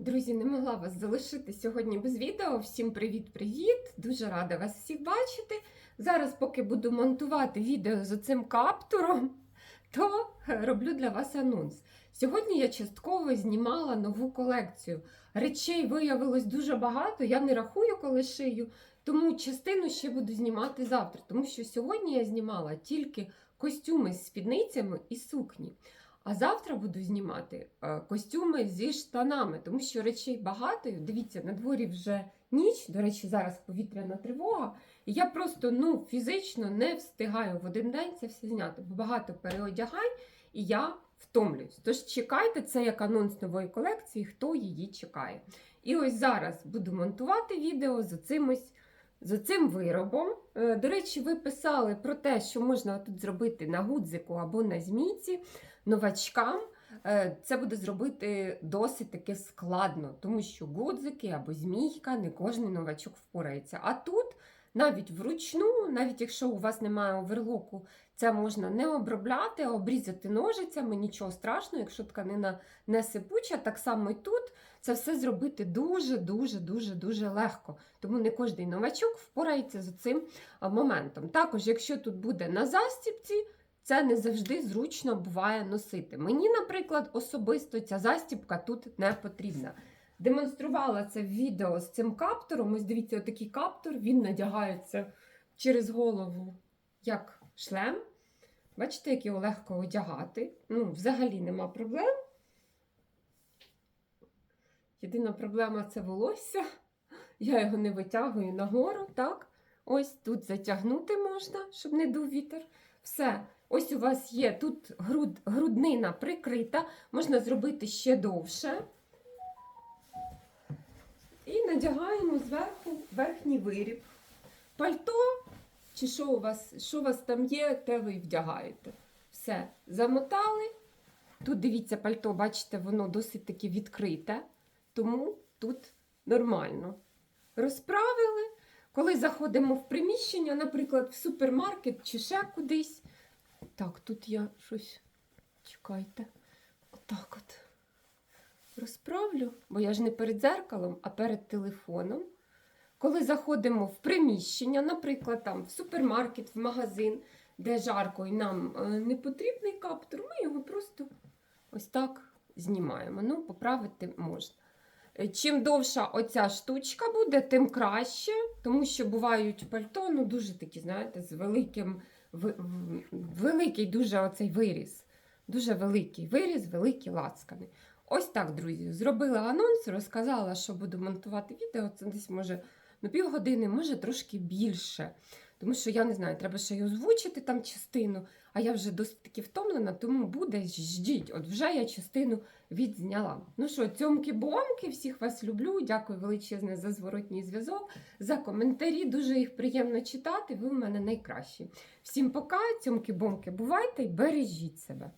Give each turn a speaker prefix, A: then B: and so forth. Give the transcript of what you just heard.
A: Друзі, не могла вас залишити сьогодні без відео. Всім привіт-привіт! Дуже рада вас всіх бачити. Зараз, поки буду монтувати відео з оцим каптуром, то роблю для вас анонс. Сьогодні я частково знімала нову колекцію. Речей виявилось дуже багато, я не рахую, коли шию, тому частину ще буду знімати завтра. Тому що сьогодні я знімала тільки костюми з спідницями і сукні. А завтра буду знімати е, костюми зі штанами, тому що речей багато. Дивіться, на дворі вже ніч. До речі, зараз повітряна тривога. І я просто ну, фізично не встигаю в один день це все зняти, бо багато переодягань, і я втомлююсь. Тож чекайте, це як анонс нової колекції, хто її чекає. І ось зараз буду монтувати відео з цим ось. З цим виробом. Е, До речі, ви писали про те, що можна тут зробити на гудзику або на змійці новачкам. Е, Це буде зробити досить таки складно, тому що гудзики або змійка не кожен новачок впорається. А тут навіть вручну, навіть якщо у вас немає оверлоку, це можна не обробляти, а обрізати ножицями, нічого страшного, якщо тканина не сипуча, так само і тут це все зробити дуже-дуже дуже дуже легко. Тому не кожен новачок впорається з цим моментом. Також, якщо тут буде на застіпці, це не завжди зручно буває носити. Мені, наприклад, особисто ця застіпка тут не потрібна. Демонструвала це в відео з цим каптуром. Ось дивіться, отакий каптур, він надягається через голову як шлем. Бачите, як його легко одягати. Ну, взагалі нема проблем. Єдина проблема це волосся. Я його не витягую нагору, так? Ось тут затягнути можна, щоб не дув вітер. Все. Ось у вас є тут груд, груднина прикрита, можна зробити ще довше. І надягаємо зверху верхній виріб. Пальто, чи що у вас, що у вас там є, те ви вдягаєте. Все, замотали. Тут дивіться, пальто, бачите, воно досить таки відкрите, тому тут нормально. Розправили. Коли заходимо в приміщення, наприклад, в супермаркет чи ще кудись. Так, тут я щось. Чекайте. Отак от. Розправлю, бо я ж не перед дзеркалом, а перед телефоном. Коли заходимо в приміщення, наприклад, там в супермаркет, в магазин, де жарко і нам е, не потрібний каптур, ми його просто ось так знімаємо. Ну, поправити можна. Чим довша оця штучка буде, тим краще, тому що бувають пальто, ну дуже такі, знаєте, з великим, великий дуже оцей виріз. Дуже великий виріз, великі лацкани. Ось так, друзі, зробила анонс, розказала, що буду монтувати відео. Це десь може ну, півгодини, може трошки більше. Тому що я не знаю, треба ще й озвучити там частину, а я вже досить таки втомлена, тому буде ждіть. От вже я частину відзняла. Ну що, цьомки-бомки, всіх вас люблю. Дякую величезне за зворотній зв'язок, за коментарі. Дуже їх приємно читати. Ви в мене найкращі. Всім пока, цьомки-бомки, бувайте і бережіть себе.